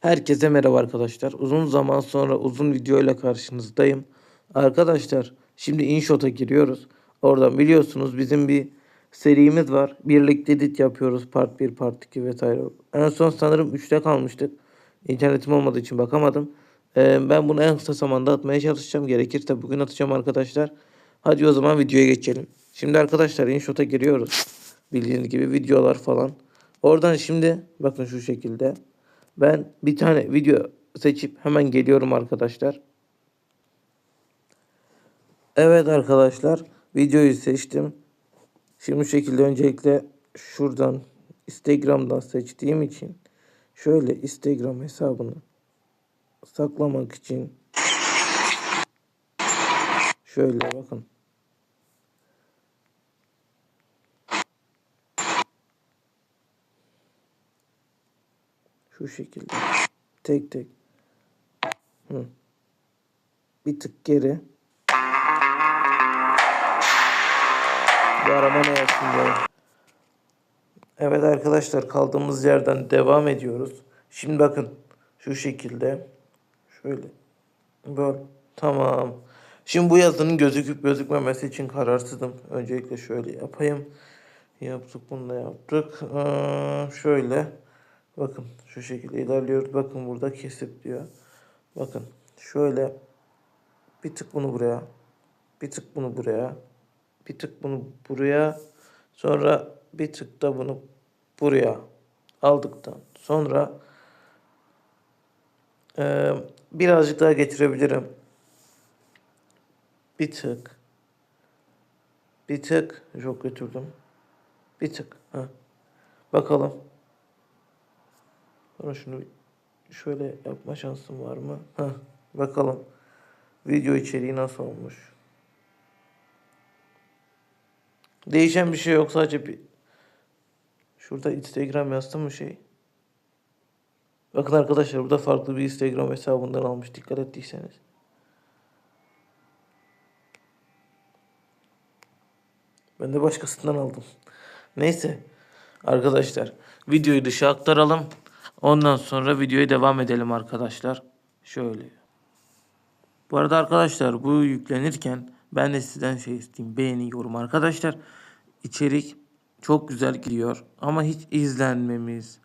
Herkese merhaba arkadaşlar. Uzun zaman sonra uzun videoyla karşınızdayım. Arkadaşlar şimdi InShot'a giriyoruz. Oradan biliyorsunuz bizim bir serimiz var. Birlikte edit yapıyoruz. Part 1, Part 2 vesaire. En son sanırım 3'te kalmıştık. İnternetim olmadığı için bakamadım. Ee, ben bunu en kısa zamanda atmaya çalışacağım. Gerekirse bugün atacağım arkadaşlar. Hadi o zaman videoya geçelim. Şimdi arkadaşlar InShot'a giriyoruz. Bildiğiniz gibi videolar falan. Oradan şimdi bakın şu şekilde. Ben bir tane video seçip hemen geliyorum arkadaşlar. Evet arkadaşlar videoyu seçtim. Şimdi şekilde öncelikle şuradan Instagram'dan seçtiğim için şöyle Instagram hesabını saklamak için şöyle bakın. Şu şekilde. Tek tek. Hı. Bir tık geri. Bu arama ne yapsın ya? Evet arkadaşlar kaldığımız yerden devam ediyoruz. Şimdi bakın şu şekilde. Şöyle. Böyle. Tamam. Şimdi bu yazının gözüküp gözükmemesi için kararsızım. Öncelikle şöyle yapayım. Yaptık bunu da yaptık. Ee, şöyle. Bakın şu şekilde ilerliyoruz. Bakın burada kesip diyor. Bakın şöyle bir tık bunu buraya. Bir tık bunu buraya. Bir tık bunu buraya. Sonra bir tık da bunu buraya aldıktan sonra e, birazcık daha getirebilirim. Bir tık. Bir tık. Çok götürdüm. Bir tık. Ha. Bakalım. Sonra şunu şöyle yapma şansım var mı? Heh, bakalım. Video içeriği nasıl olmuş? Değişen bir şey yok sadece bir Şurada Instagram yazdım mı şey? Bakın arkadaşlar burada farklı bir Instagram hesabından almış dikkat ettiyseniz. Ben de başkasından aldım. Neyse. Arkadaşlar videoyu dışa aktaralım. Ondan sonra videoya devam edelim arkadaşlar. Şöyle. Bu arada arkadaşlar bu yüklenirken ben de sizden şey isteyeyim. Beğeni, yorum arkadaşlar. İçerik çok güzel gidiyor ama hiç izlenmemiz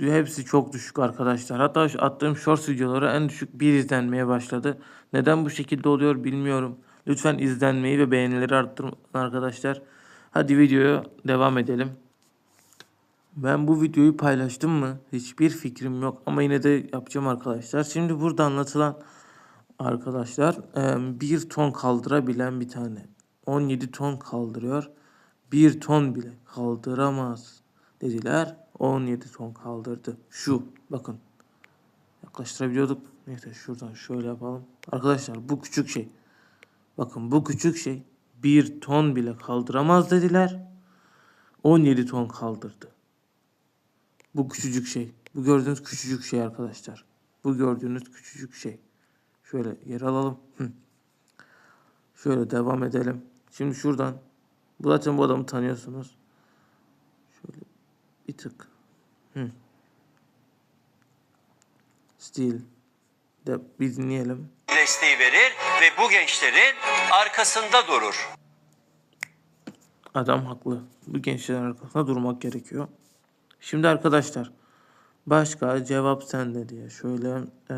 hepsi çok düşük arkadaşlar. Hatta attığım short videoları en düşük bir izlenmeye başladı. Neden bu şekilde oluyor bilmiyorum. Lütfen izlenmeyi ve beğenileri arttırın arkadaşlar. Hadi videoya devam edelim. Ben bu videoyu paylaştım mı? Hiçbir fikrim yok ama yine de yapacağım arkadaşlar. Şimdi burada anlatılan arkadaşlar bir ton kaldırabilen bir tane. 17 ton kaldırıyor. Bir ton bile kaldıramaz dediler. 17 ton kaldırdı. Şu bakın. Yaklaştırabiliyorduk. Neyse şuradan şöyle yapalım. Arkadaşlar bu küçük şey. Bakın bu küçük şey bir ton bile kaldıramaz dediler. 17 ton kaldırdı. Bu küçücük şey. Bu gördüğünüz küçücük şey arkadaşlar. Bu gördüğünüz küçücük şey. Şöyle yer alalım. Hı. Şöyle devam edelim. Şimdi şuradan. Bu zaten bu adamı tanıyorsunuz. Şöyle bir tık. Hı. Stil. De bir dinleyelim. desteği verir ve bu gençlerin arkasında durur. Adam haklı. Bu gençlerin arkasında durmak gerekiyor. Şimdi arkadaşlar başka cevap sende diye şöyle e,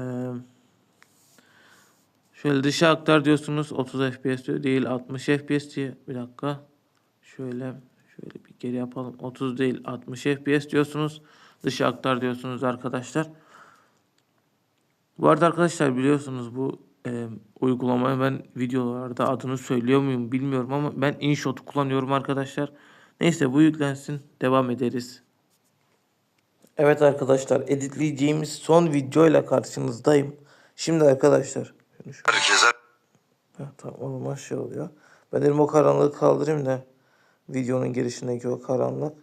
şöyle dışa aktar diyorsunuz 30 FPS diyor değil 60 FPS diye bir dakika şöyle şöyle bir geri yapalım 30 değil 60 FPS diyorsunuz dışa aktar diyorsunuz arkadaşlar. Bu arada arkadaşlar biliyorsunuz bu e, uygulamayı ben videolarda adını söylüyor muyum bilmiyorum ama ben InShot'u kullanıyorum arkadaşlar. Neyse bu yüklensin devam ederiz. Evet arkadaşlar editleyeceğimiz son videoyla karşınızdayım. Şimdi arkadaşlar. Herkese Heh, tamam oğlum aşağı oluyor. Ben elim o karanlığı kaldırayım da videonun girişindeki o karanlık.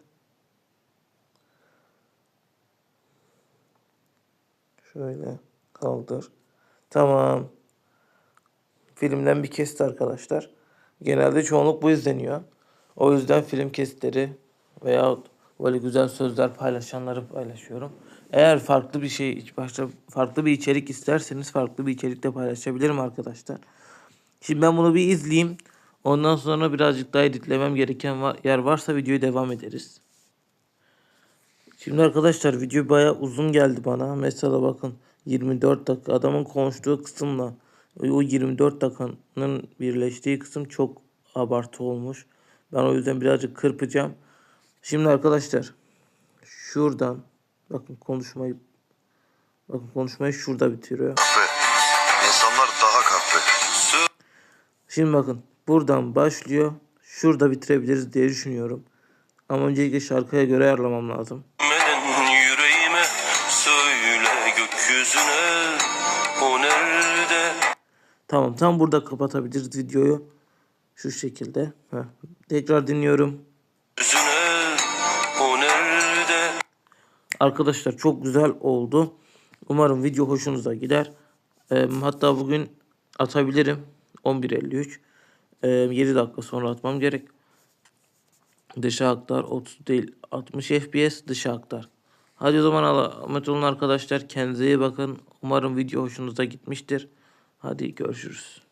Şöyle kaldır. Tamam. Filmden bir kesti arkadaşlar. Genelde çoğunluk bu izleniyor. O yüzden film kesitleri veya Böyle güzel sözler paylaşanları paylaşıyorum. Eğer farklı bir şey, başta farklı bir içerik isterseniz farklı bir içerik de paylaşabilirim arkadaşlar. Şimdi ben bunu bir izleyeyim. Ondan sonra birazcık daha editlemem gereken yer varsa videoyu devam ederiz. Şimdi arkadaşlar video bayağı uzun geldi bana. Mesela bakın 24 dakika adamın konuştuğu kısımla o 24 dakikanın birleştiği kısım çok abartı olmuş. Ben o yüzden birazcık kırpacağım. Şimdi arkadaşlar şuradan bakın konuşmayı bakın konuşmayı şurada bitiriyor. İnsanlar daha kahpe. Şimdi bakın buradan başlıyor. Şurada bitirebiliriz diye düşünüyorum. Ama öncelikle şarkıya göre ayarlamam lazım. Yüreğime söyle gökyüzüne o nerede? Tamam tam burada kapatabiliriz videoyu. Şu şekilde. Heh. Tekrar dinliyorum. Arkadaşlar çok güzel oldu. Umarım video hoşunuza gider. Ee, hatta bugün atabilirim. 11.53. Ee, 7 dakika sonra atmam gerek. Dışa aktar 30 değil 60 FPS dışa aktar. Hadi o zaman emanet olun arkadaşlar. Kendinize iyi bakın. Umarım video hoşunuza gitmiştir. Hadi görüşürüz.